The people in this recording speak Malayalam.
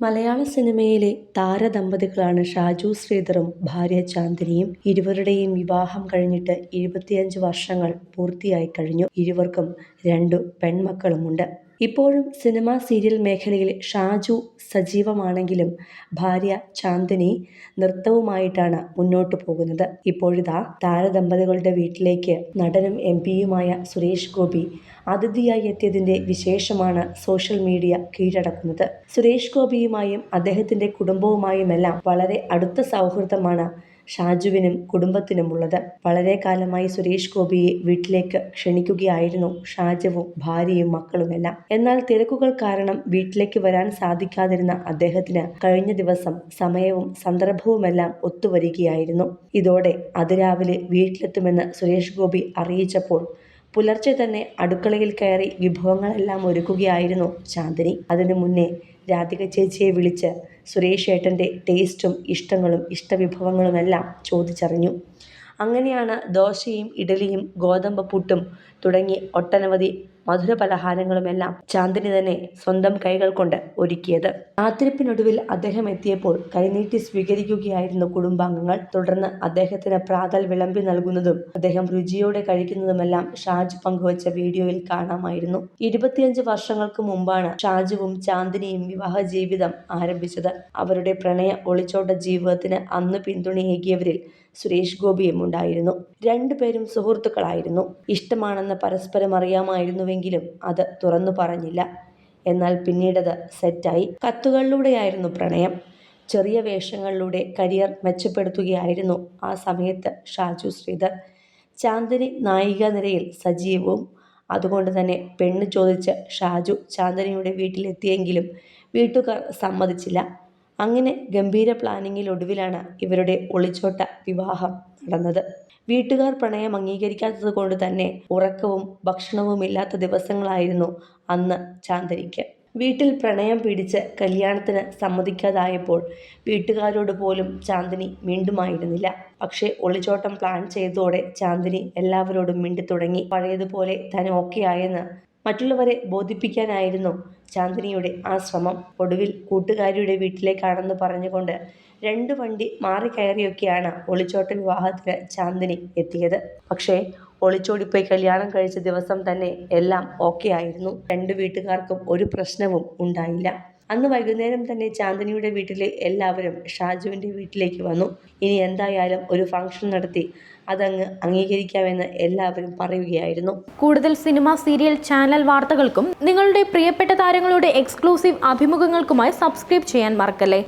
മലയാള സിനിമയിലെ താരദമ്പതികളാണ് ഷാജു ശ്രീധറും ഭാര്യ ചാന്ദിനിയും. ഇരുവരുടെയും വിവാഹം കഴിഞ്ഞിട്ട് ഇരുപത്തിയഞ്ച് വർഷങ്ങൾ പൂർത്തിയായി കഴിഞ്ഞു. ഇരുവർക്കും രണ്ടു പെൺമക്കളുമുണ്ട്. ഇപ്പോഴും സിനിമ സീരിയൽ മേഖലയിൽ ഷാജു സജീവമാണെങ്കിലും ഭാര്യ ചാന്ദിനി നൃത്തവുമായിട്ടാണ് മുന്നോട്ടു പോകുന്നത്. ഇപ്പോഴിതാ താരദമ്പതികളുടെ വീട്ടിലേക്ക് നടനും എം പിയുമായ സുരേഷ് ഗോപി അതിഥിയായി എത്തിയതിന്റെ വിശേഷമാണ് സോഷ്യൽ മീഡിയ കീഴടക്കുന്നത്. സുരേഷ് ഗോപിയുമായും അദ്ദേഹത്തിന്റെ കുടുംബവുമായുമെല്ലാം വളരെ അടുത്ത സൗഹൃദമാണ് ഷാജുവിനും കുടുംബത്തിനുമുള്ളത്. വളരെ കാലമായി സുരേഷ് ഗോപിയെ വീട്ടിലേക്ക് ക്ഷണിക്കുകയായിരുന്നു ഷാജുവും ഭാര്യയും മക്കളുമെല്ലാം. എന്നാൽ തിരക്കുകൾ കാരണം വീട്ടിലേക്ക് വരാൻ സാധിക്കാതിരുന്ന അദ്ദേഹത്തിന് കഴിഞ്ഞ ദിവസം സമയവും സന്ദർഭവുമെല്ലാം ഒത്തുവരികയായിരുന്നു. ഇതോടെ അതിരാവിലെ വീട്ടിലെത്തുമെന്ന് സുരേഷ് ഗോപി അറിയിച്ചപ്പോൾ പുലർച്ചെ തന്നെ അടുക്കളയിൽ കയറി വിഭവങ്ങളെല്ലാം ഒരുക്കുകയായിരുന്നു ചാന്ദിനി അതിനു മുന്നേ രാധിക ചേച്ചിയെ വിളിച്ച് സുരേഷ് ഏട്ടന്റെ ടേസ്റ്റും ഇഷ്ടങ്ങളും ഇഷ്ടവിഭവങ്ങളുമെല്ലാം ചോദിച്ചറിഞ്ഞു. അങ്ങനെയാണ് ദോശയും ഇഡലിയും ഗോതമ്പ് പുട്ടും തുടങ്ങി ഒട്ടനവധി മധുര പലഹാരങ്ങളുമെല്ലാം ചാന്ദിനി തന്നെ സ്വന്തം കൈകൾ കൊണ്ട് ഒരുക്കിയത്. കാത്തിരിപ്പിനൊടുവിൽ അദ്ദേഹം എത്തിയപ്പോൾ കൈനീട്ടി സ്വീകരിക്കുകയായിരുന്നു കുടുംബാംഗങ്ങൾ. തുടർന്ന് അദ്ദേഹത്തിന് പ്രാതൽ വിളമ്പി നൽകുന്നതും അദ്ദേഹം രുചിയോടെ കഴിക്കുന്നതുമെല്ലാം ഷാജു പങ്കുവച്ച വീഡിയോയിൽ കാണാമായിരുന്നു. ഇരുപത്തിയഞ്ച് വർഷങ്ങൾക്ക് മുമ്പാണ് ഷാജുവും ചാന്ദിനിയും വിവാഹ ജീവിതം ആരംഭിച്ചത്. അവരുടെ പ്രണയ ഒളിച്ചോട്ട ജീവിതത്തിന് അന്ന് പിന്തുണയേകിയവരിൽ സുരേഷ് ഗോപിയും ഉണ്ടായിരുന്നു. രണ്ടുപേരും സുഹൃത്തുക്കളായിരുന്നു. ഇഷ്ടമാണെന്ന് പരസ്പരം അറിയാമായിരുന്നുവെങ്കിലും അത് തുറന്നു പറഞ്ഞില്ല. എന്നാൽ പിന്നീടത് സെറ്റായി. കത്തുകളിലൂടെയായിരുന്നു പ്രണയം. ചെറിയ വേഷങ്ങളിലൂടെ കരിയർ മെച്ചപ്പെടുത്തുകയായിരുന്നു ആ സമയത്ത് ഷാജു ശ്രീധർ. ചാന്ദിനി നായിക നിരയിൽ സജീവവും അതുകൊണ്ട് തന്നെ പെണ്ണ് ചോദിച്ച് ഷാജു ചാന്ദിനിയുടെ വീട്ടിലെത്തിയെങ്കിലും വീട്ടുകാർ സമ്മതിച്ചില്ല. അങ്ങനെ ഗംഭീര പ്ലാനിങ്ങിലൊടുവിലാണ് ഇവരുടെ ഒളിച്ചോട്ട വിവാഹം നടന്നത്. വീട്ടുകാർ പ്രണയം അംഗീകരിക്കാത്തത് കൊണ്ട് തന്നെ ഉറക്കവും ഭക്ഷണവും ഇല്ലാത്ത ദിവസങ്ങളായിരുന്നു അന്ന് ചാന്തരിക്ക്. വീട്ടിൽ പ്രണയം പിടിച്ച് കല്യാണത്തിന് സമ്മതിക്കാതായപ്പോൾ വീട്ടുകാരോട് പോലും ചാന്ദിനി മിണ്ടുമായിരുന്നില്ല. പക്ഷേ ഒളിച്ചോട്ടം പ്ലാൻ ചെയ്തതോടെ ചാന്ദിനി എല്ലാവരോടും മിണ്ടി തുടങ്ങി പഴയതുപോലെ താൻ ഓക്കെ ആയെന്ന് മറ്റുള്ളവരെ ബോധിപ്പിക്കാനായിരുന്നു ചാന്ദിനിയുടെ ആ ശ്രമം ഒടുവിൽ കൂട്ടുകാരിയുടെ വീട്ടിലേക്കാണെന്ന് പറഞ്ഞുകൊണ്ട് രണ്ട് വണ്ടി മാറിക്കയറിയൊക്കെയാണ് ഒളിച്ചോട്ട വിവാഹത്തിന് ചാന്ദിനി എത്തിയത്. പക്ഷേ ഒളിച്ചോടി പോയി കല്യാണം കഴിച്ച ദിവസം തന്നെ എല്ലാം ഓക്കെ ആയിരുന്നു രണ്ട് വീട്ടുകാർക്കും ഒരു പ്രശ്നവും ഉണ്ടായില്ല. അന്ന് വൈകുന്നേരം തന്നെ ചാന്ദിനിയുടെ വീട്ടിലെ എല്ലാവരും ഷാജുവിന്റെ വീട്ടിലേക്ക് വന്നു. ഇനി എന്തായാലും ഒരു ഫംഗ്ഷൻ നടത്തി അതങ്ങ് അംഗീകരിക്കാമെന്ന് എല്ലാവരും പറയുകയായിരുന്നു. കൂടുതൽ സിനിമ സീരിയൽ ചാനൽ വാർത്തകൾക്കും നിങ്ങളുടെ പ്രിയപ്പെട്ട താരങ്ങളുടെ എക്സ്ക്ലൂസീവ് അഭിമുഖങ്ങൾക്കുമായി സബ്സ്ക്രൈബ് ചെയ്യാൻ മറക്കല്ലേ?